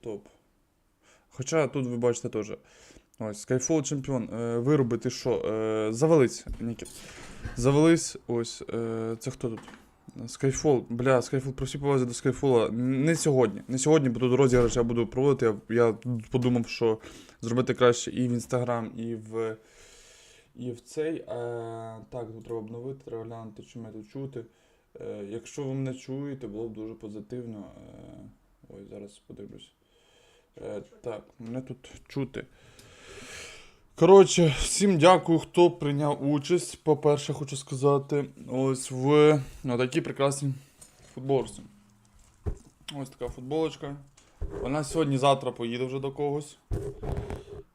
топ. Хоча тут ви бачите теж. Ось, Skyfall чемпіон. Е, вируби, ти що? Е, завались, Нікіт. Завались. Ось. Е, це хто тут? Skyfall. Бля, Skyfall, про всі повазі до Skyfall. Не сьогодні. Не сьогодні, бо тут розіграш я буду проводити. Я, я подумав, що зробити краще і в Instagram, і в. І в цей. Е, так, тут треба обновити, треба глянути, чи мене тут чути. Е, якщо ви мене чуєте, було б дуже позитивно. Е, ой, зараз подивлюсь. Е, так, мене тут чути. Коротше, всім дякую, хто прийняв участь. По-перше, хочу сказати, ось в ну, такій прекрасній футболці. Ось така футболочка. Вона сьогодні-завтра поїде вже до когось.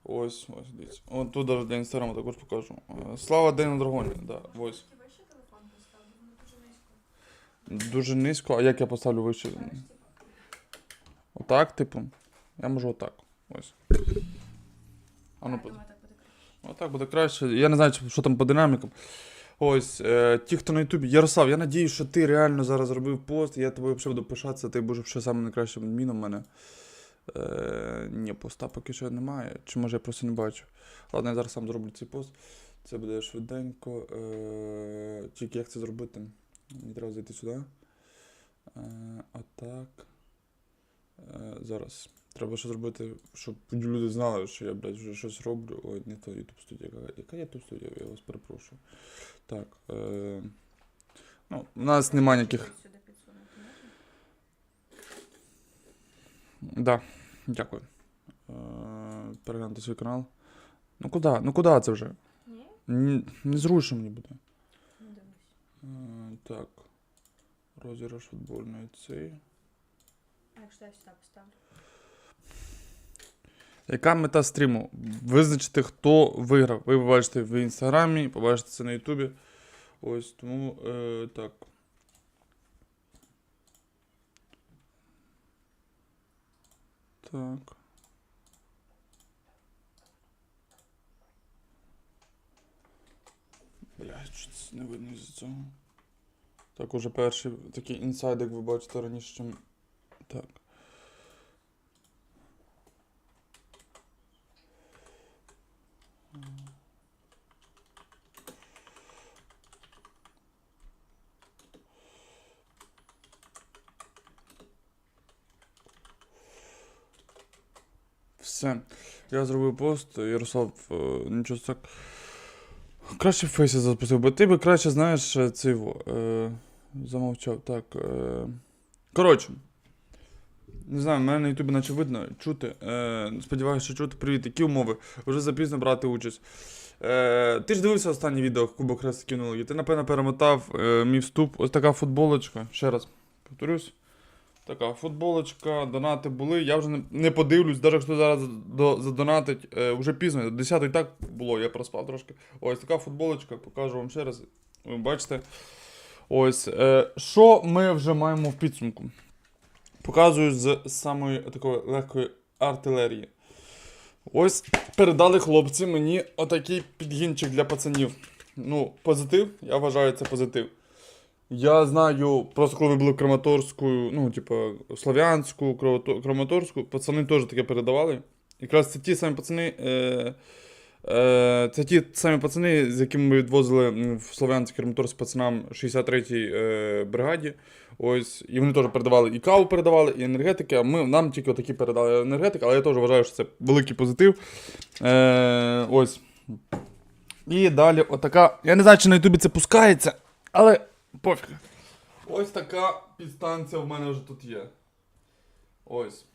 Ось, ось, дивіться. От тут навіть для інстаграму також покажу. Е, Слава День на Драгоні, да, ось. Телефон поставив, дуже низько. Дуже низько, а як я поставлю вище? Типу, Отак, типу. Я можу отак. Ось. А ну, думаю, так буде краще. Отак буде краще. Я не знаю, що там по динамікам. Ось, е, ті, хто на Ютубі. Ярослав, я надію, що ти реально зараз зробив пост, я тобою взагалі буду пишатися, ти будеш ще самим найкращим адміном в мене. Е, ні, поста поки що немає. Чи може я просто не бачу. Ладно, я зараз сам зроблю цей пост. Це буде швиденько. Е, тільки як це зробити? Мені треба зайти сюди. Е, отак. Е, зараз. Треба ще зробити, щоб люди знали, що я, блядь, вже щось роблю. Ой, не то YouTube студія. Яка, яка YouTube студія? Я вас перепрошую. Так. Е, ну, у нас немає ніяких. Да, дякую. Е, переглянути свій канал. Ну куди? Ну куди це вже? Ні? Незручно мені буде. Не дивлюсь. Е, так. Розіграш футбольної цей. Якщо я сюди поставлю? Яка мета стріму? Визначити, хто виграв. Ви побачите в інстаграмі, побачите це на Ютубі. Ось тому е, так. Так. Блядь, що це не видно із цього. Так, уже перший такий інсайд, як ви бачите раніше, чим. Так. Все. Я зробив пост, Ярослав, е, нічого так. Краще в фейсі запустив, бо ти би краще знаєш е, цей. Е, замовчав. Так. Е, коротше. Не знаю, мене на Ютубі наче видно, чути. Е, сподіваюся, що чути. Привіт, які умови? Вже запізно брати участь. Е, ти ж дивився останнє відео Кубок кинули. Ти, напевно, перемотав е, мій вступ. Ось така футболочка. Ще раз повторюсь. Така футболочка, донати були. Я вже не, не подивлюсь, навіть хто зараз до, задонатить, е, вже пізно, 10 і так було, я проспав трошки. Ось така футболочка, покажу вам ще раз. Ви бачите. Ось. Е, що ми вже маємо в підсумку? Показую з самої такої легкої артилерії. Ось передали хлопці мені отакий підгінчик для пацанів. Ну, позитив, я вважаю, це позитив. Я знаю, просто коли ви були в Краматорську, ну, типу, Слов'янську, Краматорську, пацани теж таке передавали. Якраз це ті самі пацани. Е, е, це ті самі пацани, з якими ми відвозили в Слов'янськ Краматорськ пацанам 63-й е, бригаді. Ось, і вони теж передавали і каву передавали, і енергетики. А ми нам тільки отакі передали енергетики, але я теж вважаю, що це великий позитив. Е, ось. І далі отака. Я не знаю, чи на Ютубі це пускається, але пофіг. Ось така підстанція в мене вже тут є. Ось.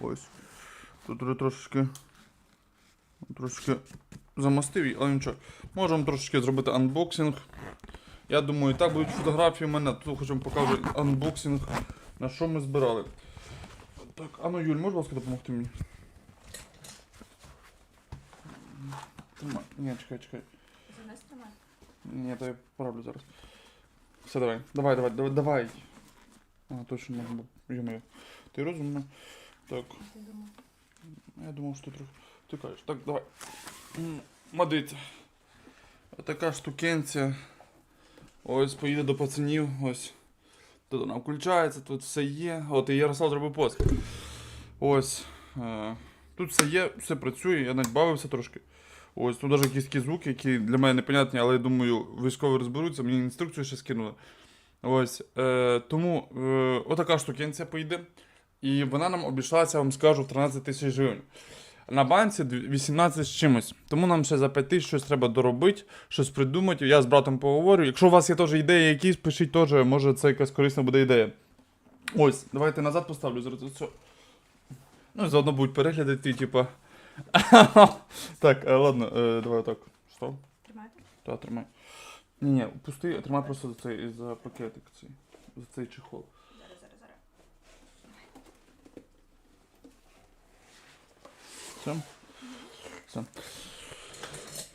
Ось. Тут вже трошечки. Трошечки замастив, її, але нічого. Можемо трошечки зробити анбоксинг. Я думаю, так будуть фотографії в мене. Тут хочемо покажу анбоксинг, на що ми збирали. Так, а ну Юль, можеш, будь ласка, допомогти мені? Тримай. Ні, чекай, чекай. Занес тримати? Ні, то я поправлю зараз. Все, давай. Давай, давай, давай, давай. А, точно можна було. Йо-моє. Ти розумна. Так. Я думав, що ти трохи. Ти кажеш. Так, давай. Мадиться. Отака штукенція. Ось поїде до пацанів. Ось. Тут вона включається, тут все є. От і Ярослав зробив пост. Ось. Е, тут все є, все працює, я навіть бавився трошки. Ось, тут навіть якісь звуки, які для мене непонятні, але я думаю, військові розберуться, мені інструкцію ще скинули. Ось. Е, тому е, отака штукенція поїде. І вона нам обійшлася, я вам скажу, в 13 тисяч гривень. На банці 18 з чимось. Тому нам ще за 5 тисяч щось треба доробити, щось придумати. Я з братом поговорю. Якщо у вас є теж ідеї якісь, пишіть теж, може це якась корисна буде ідея. Ось, давайте назад поставлю зараз все. Ну, і заодно будуть перегляди, ти, типа. так, е, ладно, е, давай так. Що? Тримайте. Та, тримай. Ні, ні, пусти, тримай просто за цей за пакетик цей. За цей чехол. Зараз, зараз, зараз. Все? Все.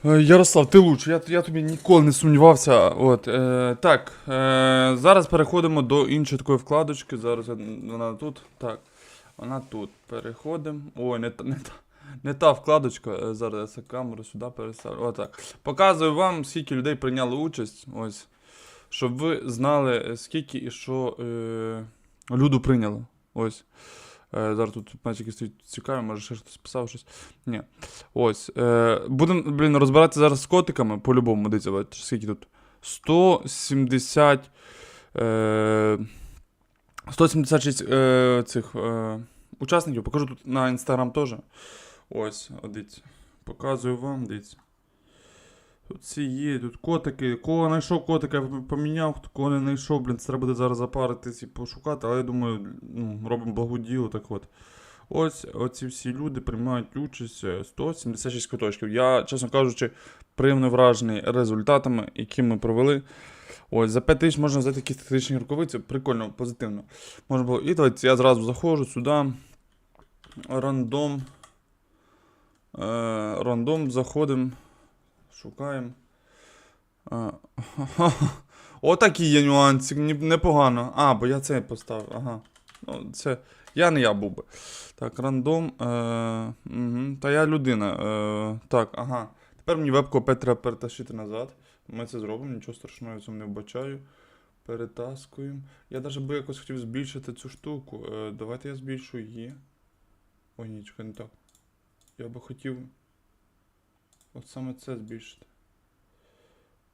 Е, Ярослав, ти лучше. Я, я тобі ніколи не сумнівався. От, е, так, е, зараз переходимо до іншої такої вкладочки. Зараз я- вона тут. Так. Вона тут. Переходимо. Ой, не та, не та, не та вкладочка. Е, Зараз я камеру сюди переставлю. Отак. Показую вам, скільки людей прийняли участь. Ось. Щоб ви знали, е, скільки і що е, люду прийняло. Ось. Е, зараз тут пальчики стоять цікаві, може ще хтось писав щось. Ні. Ось. Е, будемо, блін, розбиратися зараз з котиками, по-любому, дивіться, бачите, скільки тут? 170. Е, 176 е, цих е, учасників. Покажу тут на інстаграм теж. Ось, дивіться. Показую вам, дивіться. Тут всі є, тут котики. Кого знайшов котика, я поміняв, кого не знайшов, блін, треба буде зараз запаритись і пошукати, але я думаю, ну, робимо благоділо, так от. Ось оці всі люди приймають участь е, 176 квиточків. Я, чесно кажучи, приємно вражений результатами, які ми провели. Ось, за 5 тисяч можна взяти якісь тактичні рукавиці, прикольно, позитивно. Можна було. І давайте я зразу заходжу сюди. Рандом. Е, рандом заходимо. Шукаємо. Е, Отакий є нюансик, непогано. А, бо я це поставив. Ага. Ну, це. Я не я був би. Так, рандом. Е, угу. Та я людина. Е, так, ага. Тепер мені вебку треба перетащити назад. Ми це зробимо, нічого страшного я цьому не вбачаю. Перетаскуємо. Я навіть би якось хотів збільшити цю штуку. Е, давайте я збільшу її. Ой, ні, чекай, не так. Я би хотів. От саме це збільшити.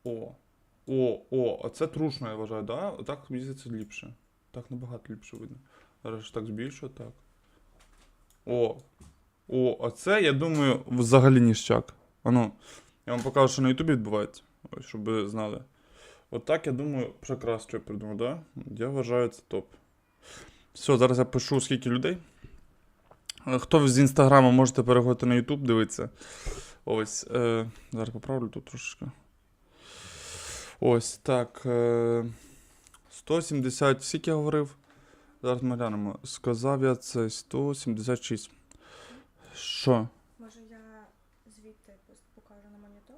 О. О, о, а це трушно, я вважаю, да? Так мені здається ліпше. Так набагато ліпше видно. Зараз так збільшу, так. О. О, а це, я думаю, взагалі ніщак. Ану, я вам покажу, що на Ютубі відбувається. Ось, щоб ви знали. От я думаю, прекрасно, придумав, да? Я вважаю, це топ. Все, зараз я пишу, скільки людей. Е, Хто з інстаграму можете переходити на Ютуб, дивитися. Ось. Е, зараз поправлю тут трошечки. Ось так. Е, 170, скільки я говорив? Зараз ми глянемо. Сказав я це 176. Що? Може я звідти покажу на монітор?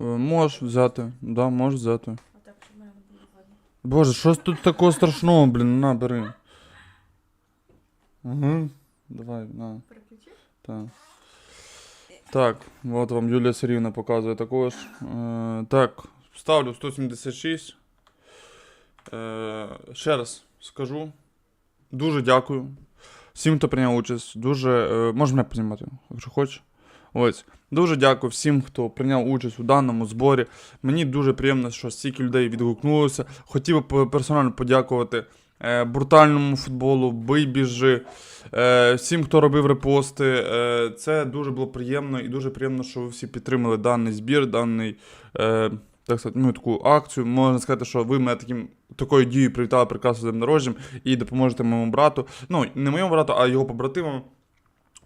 Е, Можеш взяти. Да, можеш взяти. А так, щоб мене не було видно. Боже, що ж тут такого страшного, блін, на, бери. Угу. Давай, на. Переключив? Так. Так, от вам Юлія Сергіївна показує також. Е, так, ставлю 176. Е, ще раз скажу. Дуже дякую. Всім, хто прийняв участь. Дуже. Е, можеш мене познімати, якщо хочеш. Ось. Дуже дякую всім, хто прийняв участь у даному зборі. Мені дуже приємно, що стільки людей відгукнулося. Хотів би персонально подякувати брутальному футболу, бий біжи, е, всім, хто робив репости. Е, це дуже було приємно і дуже приємно, що ви всі підтримали даний збір, даний. Е, так сказати, ну, таку акцію. Можна сказати, що ви мене таким, такою дією привітали прекрасно з народженням і допоможете моєму брату. Ну, не моєму брату, а його побратимам.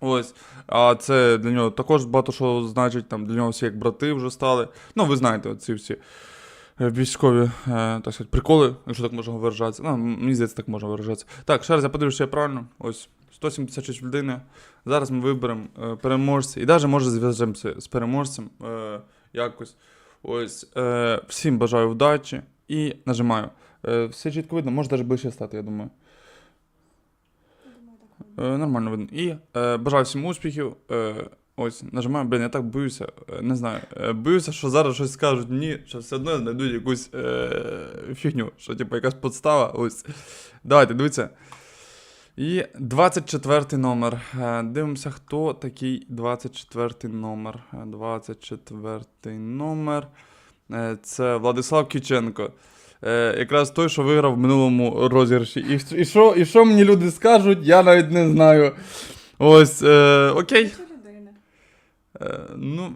Ось. А це для нього також багато що значить. Там для нього всі як брати вже стали. Ну, ви знаєте, ці всі е, військові, е, так сказати, приколи, якщо так можна виражатися. Ну, мені здається, так можна виражатися. Так, ще раз я подивлюся, що я правильно. Ось 176 людини. Зараз ми виберемо е, переможця. І навіть може зв'яжемося з переможцем е, якось. Ось. Е, всім бажаю вдачі і нажимаю. Е, все чітко видно, може навіть ближче стати, я думаю. Е, нормально видно. І е, бажаю всім успіхів. Ось, нажимаю, блін, я так боюся, е, не знаю. Е, боюся, що зараз щось скажуть мені, що все одно знайдуть якусь е, фігню, що типу якась подстава. Ось. Давайте, дивіться. І 24 номер. Е, Дивимося, хто такий 24 номер. Е, 24 номер. Це Владислав Кіченко. Якраз той, що виграв в минулому розіграші. І, і, що, і що мені люди скажуть, я навіть не знаю. Ось, е, окей. Е, ну.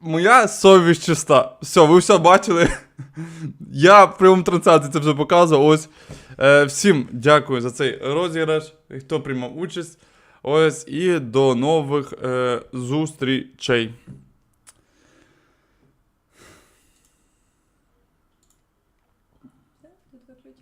Моя совість чиста. Все, ви все бачили. Я в прямому трансляції це вже показував. Ось. Е, всім дякую за цей розіграш, хто приймав участь. Ось і до нових е, зустрічей.